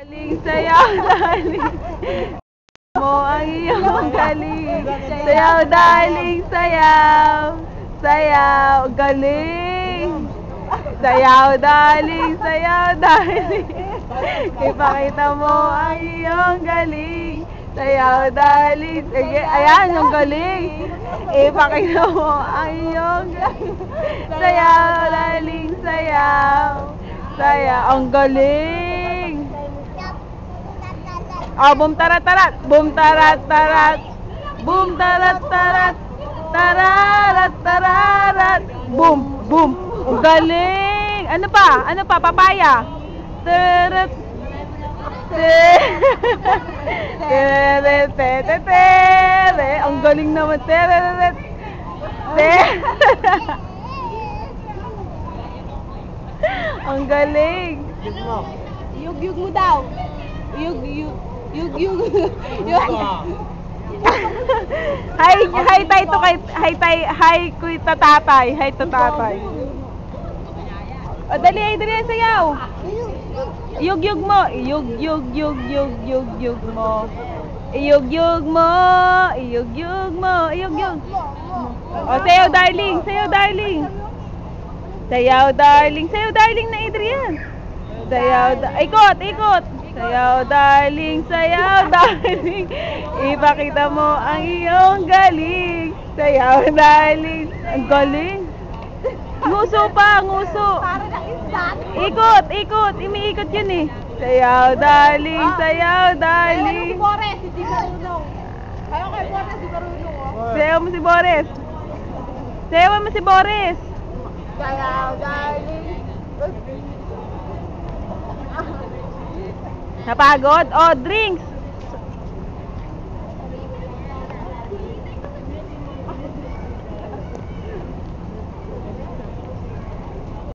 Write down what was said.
Daling sayaw, daling mo ang iyong galing. Sayaw, daling sayaw. Sayaw, galing. Sayaw, daling, sayaw, daling. Ipakita mo ang iyong galing. Sayaw, daling. Sige, ayan, yung galing. Ipakita mo ang iyong galing. Sayaw, daling, sayaw. Sayaw, ang galing. Oh, boom tarat tarat. Boom tarat tarat. Boom tarat tarat. Tararat tararat. Boom boom. Ang galing. Ano pa? Ano pa? Papaya. Tarat. Tere. Ang galing naman. Tere, tere. Ang galing. Yug-yug mo daw. Yug-yug. Yug-yug. Yug. hi, hi tay to kay hi tay, hi kuy tatatay, hi to tatay. O dali, ay dali sayaw. Yug yug mo, yug yug yug yug yug yug mo. Iyug yug mo, iyug yug mo, iyug yug. O sayaw darling, sayaw darling. Sayaw darling, sayaw darling na Adrian. Sayaw, da- ikot, ikot. Sayaw darling, sayaw darling. Ipakita mo ang iyong galing. Sayaw darling. Ang galing. Nguso pa, nguso. Ikot, ikot. Imiikot yun eh. Sayaw darling, sayaw Ayaw si darling. Boris, hindi marunong. Ayaw kay Boris, hindi marunong. oh. Sayaw mo si Boris. Sayaw mo si Boris. Sayaw, darling. Napagod? O, drinks.